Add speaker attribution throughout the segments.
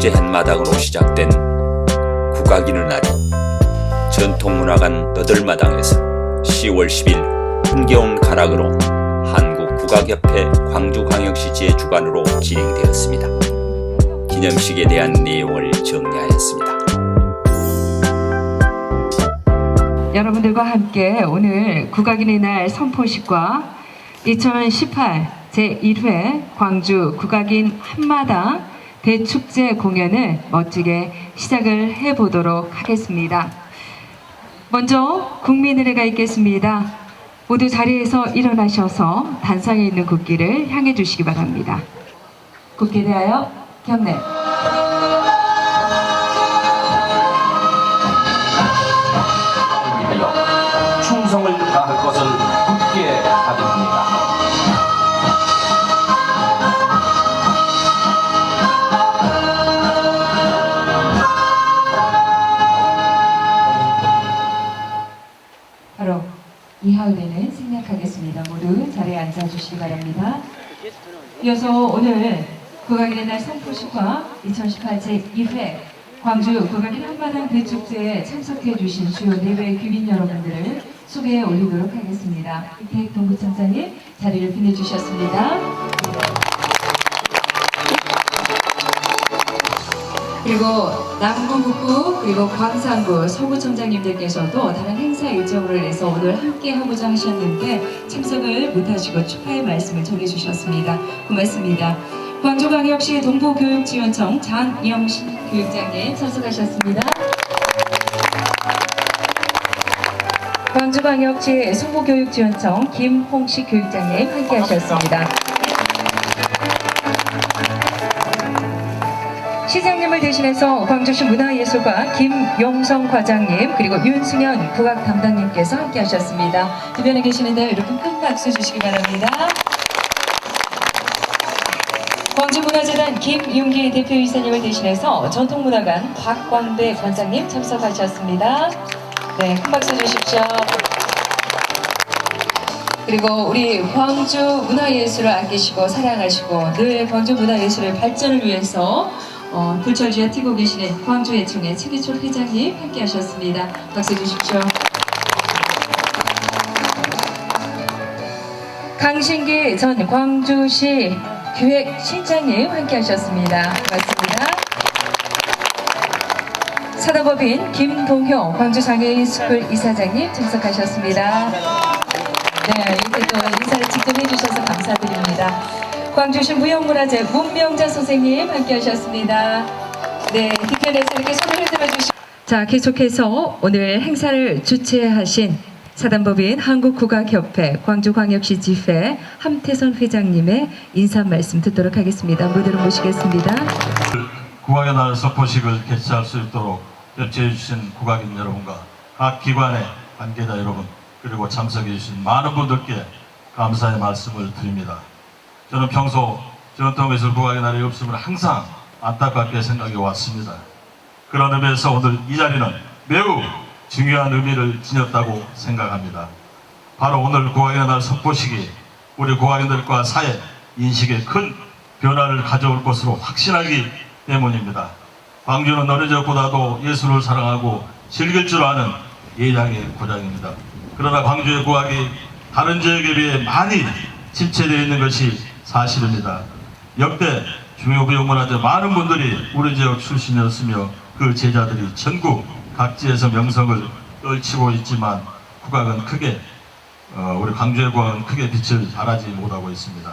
Speaker 1: 축제 한마당으로 시작된 국악인의 날이 전통문화관 너들마당에서 10월 10일 흥겨운 가락으로 한국국악협회 광주광역시지회 주관으로 진행되었습니다. 기념식에 대한 내용을 정리하였습니다.
Speaker 2: 여러분들과 함께 오늘 국악인의 날 선포식과 2018 제1회 광주 국악인 한마당 대축제 공연을 멋지게 시작을 해보도록 하겠습니다. 먼저 국민의례가 있겠습니다. 모두 자리에서 일어나셔서 단상에 있는 국기를 향해 주시기 바랍니다. 국기 대하여 경례. 주시기 바랍니다. 이어서 오늘 국악인의 날 선포식과 2018 제1회 광주 국악인 한마당 대축제에 참석해 주신 주요 내외 귀빈 여러분들을 소개해 올리도록 하겠습니다. 이택 동부청장님 자리를 빛내주셨습니다. 그리고 남구 북구 그리고 광산구 서구청장님들께서도 다른 행사 일정으로 인해서 오늘 함께 하고자 하셨는데 참석을 못하시고 축하의 말씀을 전해주셨습니다. 고맙습니다. 광주광역시 동부교육지원청 장영신 교육장님 참석하셨습니다. 광주광역시 송부교육지원청 김홍식 교육장님 함께하셨습니다. 시장님을 대신해서 광주시 문화예술과 김용성 과장님 그리고 윤승현 국악 담당님께서 함께 하셨습니다. 주변에 계시는데 여러분 큰 박수 주시기 바랍니다. 광주문화재단 김윤기 대표이사님을 대신해서 전통문화관 박광배 관장님 참석하셨습니다. 네, 큰 박수 주십시오. 그리고 우리 광주 문화예술을 아끼시고 사랑하시고 늘 광주 문화예술의 발전을 위해서 어, 불철주야 뛰고 계시는 광주 예총의 최기철 회장님 함께 하셨습니다. 박수 주십시오. 강신기 전 광주시 기획실장님 함께 하셨습니다. 고맙습니다. 사단법인 김동효 광주장애인 스쿨 이사장님 참석하셨습니다. 네, 이렇게 또 인사를 직접 해주셔서 감사드립니다. 광주시 무형문화재 문명자 선생님 함께하셨습니다. 네, 뒤편에서 이렇게 손을 흔들어 주시. 자, 계속해서 오늘 행사를 주최하신 사단법인 한국국악협회 광주광역시 지회 함태선 회장님의 인사 말씀 듣도록 하겠습니다. 무대로 모시겠습니다.
Speaker 3: 국악의 날 선포식을 개최할 수 있도록 협조해 주신 국악인 여러분과 각 기관의 관계자 여러분 그리고 참석해 주신 많은 분들께 감사의 말씀을 드립니다. 저는 평소 전통예술 국악의 날이 없음을 항상 안타깝게 생각해 왔습니다. 그런 의미에서 오늘 이 자리는 매우 중요한 의미를 지녔다고 생각합니다. 바로 오늘 국악의 날 선포식이 우리 국악인들과 사회 인식에 큰 변화를 가져올 것으로 확신하기 때문입니다. 광주는 어느 적보다도 예술을 사랑하고 즐길 줄 아는 예장의 고장입니다. 그러나 광주의 국악이 다른 지역에 비해 많이 침체되어 있는 것이 사실입니다. 역대 중요부용문화재 많은 분들이 우리 지역 출신이었으며 그 제자들이 전국 각지에서 명성을 떨치고 있지만 국악은 크게 어, 우리 광주의 국악은 크게 빛을 발하지 못하고 있습니다.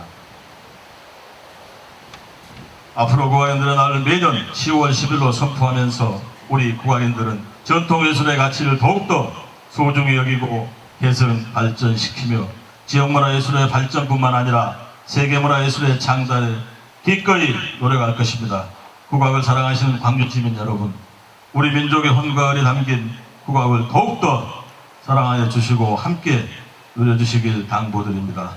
Speaker 3: 앞으로 국악인들의 날을 매년 10월 10일로 선포하면서 우리 국악인들은 전통예술의 가치를 더욱더 소중히 여기고 개선 발전시키며 지역문화예술의 발전뿐만 아니라 세계문화 예술의 장단에 기꺼이 노력할 것입니다. 국악을 사랑하시는 광주 시민 여러분, 우리 민족의 혼과을이 담긴 국악을 더욱더 사랑하여 주시고 함께 누려주시길 당부드립니다.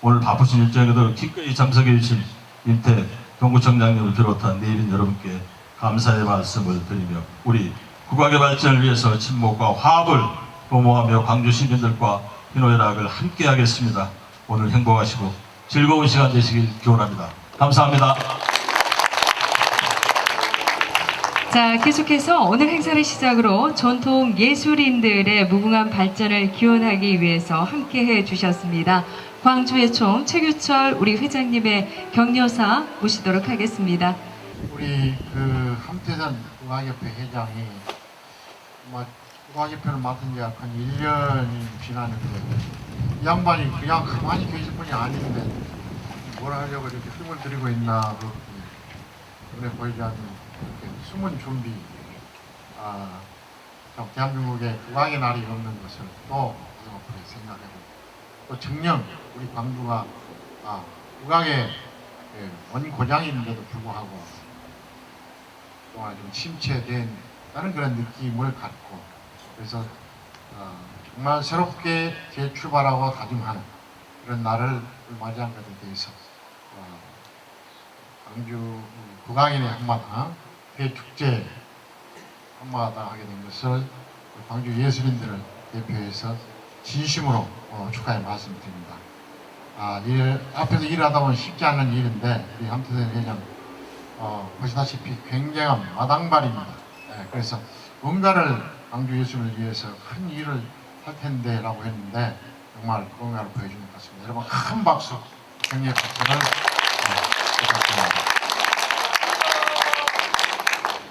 Speaker 3: 오늘 바쁘신 일정에도 기꺼이 참석해 주신 임태 동구청장님을 비롯한 내일인 여러분께 감사의 말씀을 드리며 우리 국악의 발전을 위해서 친목과 화합을 도모하며 광주 시민들과 희노애락을 함께 하겠습니다. 오늘 행복하시고 즐거운 시간 되시길 기원합니다. 감사합니다.
Speaker 2: 자, 계속해서 오늘 행사를 시작으로 전통 예술인들의 무궁한 발전을 기원하기 위해서 함께 해 주셨습니다. 광주의 총 최규철 우리 회장님의 격려사 모시도록 하겠습니다.
Speaker 4: 우리 그 함태선 국악협회 회장이 뭐 국악협회를 맡은 지가 한 1년이 지났는데 이 양반이 그냥 가만히 계실 분이 아닌데 뭘 하려고 이렇게 힘을 들이고 있나 그 눈에 보이지 않는 이렇게 숨은 준비. 아, 참 대한민국에 국악의 날이 없는 것을 또 가슴 생각하고 또 정녕 우리 광주가 아, 국악의 예, 원 고장인데도 불구하고 동안 좀 침체된 다른 그런 느낌을 갖고 그래서 어, 정말 새롭게 재출발하고 다짐하는 그런 날을 맞이한 것에 대해서 어, 광주 국악인의 한마당 대축제 한마당 하게 된 것을 광주 예술인들을 대표해서 진심으로 어, 축하의 말씀드립니다. 아, 일, 앞에서 일하다 보면 쉽지 않은 일인데 우리 함태선 회장 어, 보시다시피 굉장한 마당발입니다. 예, 그래서 뭔가를 광주 예술을 위해서 큰 일을 할 텐데라고 했는데 정말 그 뭔가를 보여주는 것 같습니다. 여러분 큰 박수, 격려 박수를 어, 부탁드립니다.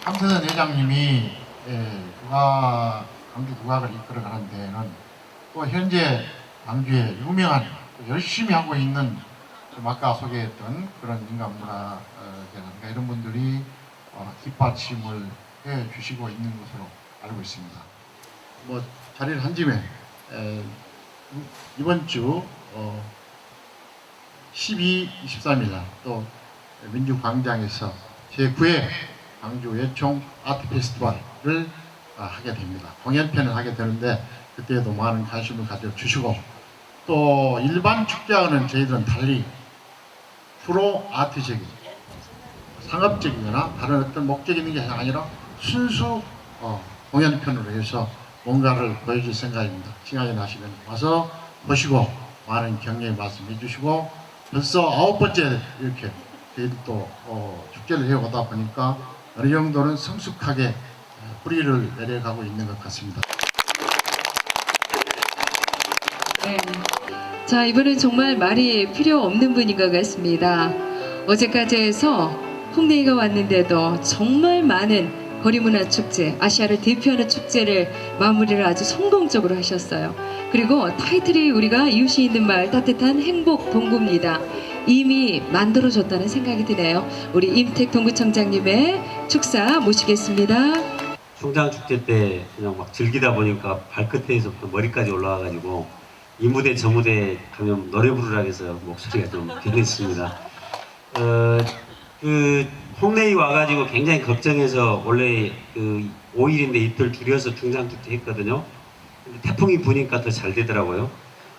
Speaker 4: 함태선 회장님이 예, 국악, 광주 국악을 이끌어가는 데에는 또 현재 광주에 유명한 또 열심히 하고 있는 좀 아까 소개했던 그런 인간문화라든가 이런 분들이 어, 뒷받침을 해 주시고 있는 것으로 알고 있습니다. 뭐 자리를 한 짐에 에, 이번 주 어, 12, 23일 날또 민주광장에서 제9회 광주 예총 아트 페스티벌을 아, 하게 됩니다. 공연편을 하게 되는데 그때에도 많은 관심을 가져주시고 또 일반 축제와는 저희들은 달리 주로 아트적인 상업적이거나 다른 어떤 목적이 있는 게 아니라 순수 어, 공연편으로 해서 뭔가를 보여줄 생각입니다. 시간이 나시면 와서 보시고 많은 격려의 말씀 해주시고 벌써 아홉 번째 이렇게 저희도 어, 축제를 해오다 보니까 어느 정도는 성숙하게 어, 뿌리를 내려가고 있는 것 같습니다.
Speaker 2: 네. 자, 이분은 정말 말이 필요 없는 분인 것 같습니다. 어제까지 해서 홍대이가 왔는데도 정말 많은 거리문화 축제, 아시아를 대표하는 축제를 마무리를 아주 성공적으로 하셨어요. 그리고 타이틀이 우리가 이웃이 있는 마을 따뜻한 행복 동구입니다. 이미 만들어졌다는 생각이 드네요. 우리 임택 동구청장님의 축사 모시겠습니다.
Speaker 5: 충장 축제 때 그냥 막 즐기다 보니까 발끝에서부터 머리까지 올라와가지고 이 무대 저 무대 가면 노래 부르라 해서 목소리가 좀 변했습니다. 어, 그 홍내에 와가지고 굉장히 걱정해서 원래 그 5일인데 이틀 줄여서 축제 했거든요. 태풍이 부니까 더 잘 되더라고요.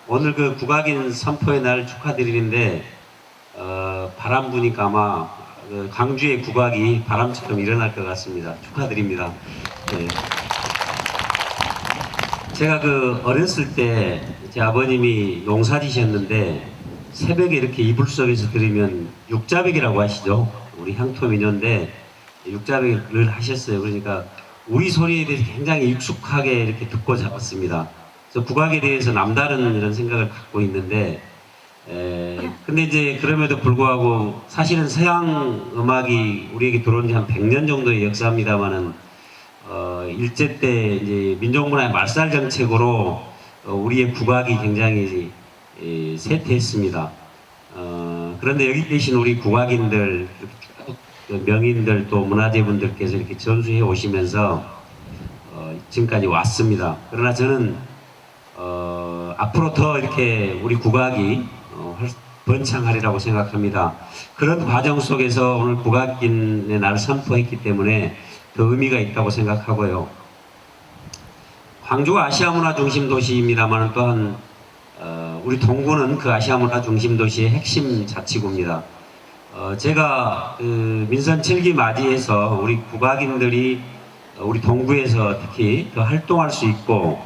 Speaker 5: 오늘 그 국악인 선포의 날 축하드리는데 어, 바람 부니까 아마 그 광주의 국악이 바람처럼 일어날 것 같습니다. 축하드립니다. 네. 제가 그 어렸을 때 제 아버님이 농사지셨는데 새벽에 이렇게 이불 속에서 들으면 육자백이라고 하시죠. 우리 향토민요인데 육자백을 하셨어요. 그러니까 우리 소리에 대해서 굉장히 익숙하게 이렇게 듣고 잡았습니다. 그래서 국악에 대해서 남다른 이런 생각을 갖고 있는데 에, 근데 이제 그럼에도 불구하고 사실은 서양 음악이 우리에게 들어온 지 한 100년 정도의 역사입니다만은 어, 일제 때 이제 민족문화의 말살 정책으로 어, 우리의 국악이 굉장히 에, 쇠퇴했습니다. 어, 그런데 여기 계신 우리 국악인들, 그 명인들 또 문화재분들께서 이렇게 전수해 오시면서 어, 지금까지 왔습니다. 그러나 저는 어, 앞으로 더 이렇게 우리 국악이 어, 활- 번창하리라고 생각합니다. 그런 과정 속에서 오늘 국악인의 날을 선포했기 때문에 더 의미가 있다고 생각하고요. 광주가 아시아 문화 중심 도시입니다만 또한 어, 우리 동구는 그 아시아 문화 중심 도시의 핵심 자치구입니다. 어, 제가 그 민선 7기 맞이해서 우리 국악인들이 어, 우리 동구에서 특히 더 활동할 수 있고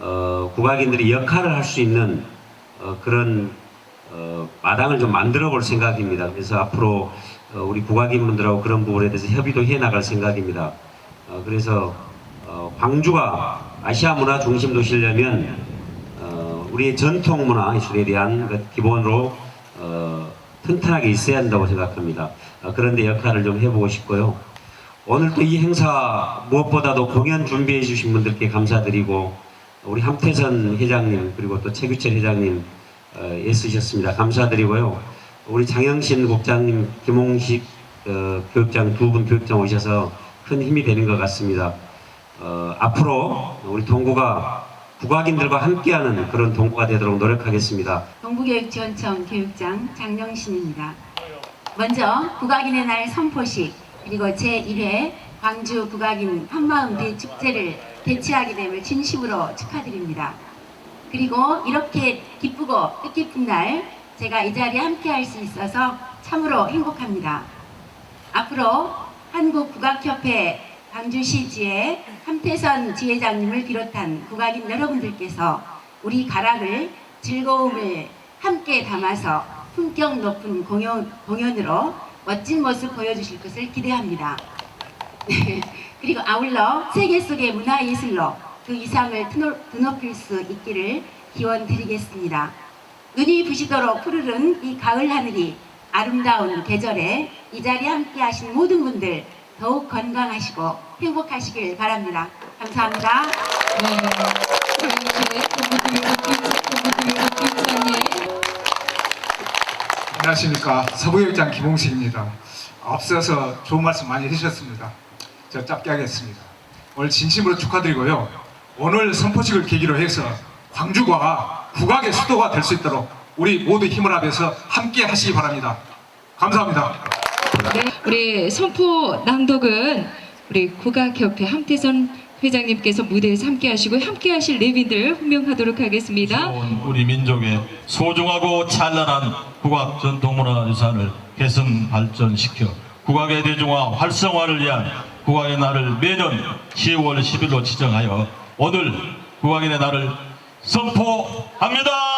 Speaker 5: 어, 국악인들이 역할을 할 수 있는 어, 그런 어, 마당을 좀 만들어 볼 생각입니다. 그래서 앞으로 어, 우리 국악인분들하고 그런 부분에 대해서 협의도 해 나갈 생각입니다. 어, 그래서 어, 광주가 아시아 문화 중심 도 시려면 어, 우리의 전통 문화 예술에 대한 그 기본으로 어, 튼튼하게 있어야 한다고 생각합니다. 어, 그런데 역할을 좀 해보고 싶고요. 오늘 또 이 행사 무엇보다도 공연 준비해 주신 분들께 감사드리고 우리 함태선 회장님 그리고 또 최규철 회장님 어, 애쓰셨습니다. 감사드리고요. 우리 장영신 국장님, 김홍식 어, 교육장 두 분 교육장 오셔서 큰 힘이 되는 것 같습니다. 어, 앞으로 우리 동구가 국악인들과 함께하는 그런 동구가 되도록 노력하겠습니다.
Speaker 6: 동부교육지원청 교육장 장영신입니다. 먼저 국악인의 날 선포식 그리고 제1회 광주 국악인 한마음 대축제를 개최하게 됨을 진심으로 축하드립니다. 그리고 이렇게 기쁘고 뜻깊은 날 제가 이 자리에 함께 할 수 있어서 참으로 행복합니다. 앞으로 한국국악협회 광주시 지회 함태선 지회장님을 비롯한 국악인 여러분들께서 우리 가락을 즐거움을 함께 담아서 품격 높은 공연, 공연으로 멋진 모습 보여주실 것을 기대합니다. 네. 그리고 아울러 세계 속의 문화예술로 그 이상을 드높- 드높일 수 있기를 기원 드리겠습니다. 눈이 부시도록 푸르른 이 가을 하늘이 아름다운 계절에 이 자리에 함께 하신 모든 분들 더욱 건강하시고 행복하시길 바랍니다. 감사합니다.
Speaker 2: 네.
Speaker 7: 안녕하십니까 서부역장 김홍식입니다. 앞서서 좋은 말씀 많이 해주셨습니다. 저 짧게 하겠습니다. 오늘 진심으로 축하드리고요. 오늘 선포식을 계기로 해서 광주가 국악의 수도가 될 수 있도록 우리 모두 힘을 합해서 함께 하시기 바랍니다. 감사합니다.
Speaker 2: 네, 우리 선포 낭독은 우리 국악협회 함태선 회장님께서 무대에서 함께 하시고 함께 하실 내빈들 호명하도록 하겠습니다.
Speaker 3: 우리 민족의 소중하고 찬란한 국악 전통문화 유산을 개선 발전시켜 국악의 대중화 활성화를 위한 국악의 날을 매년 10월 10일로 지정하여 오늘 국악인의 날을 선포합니다.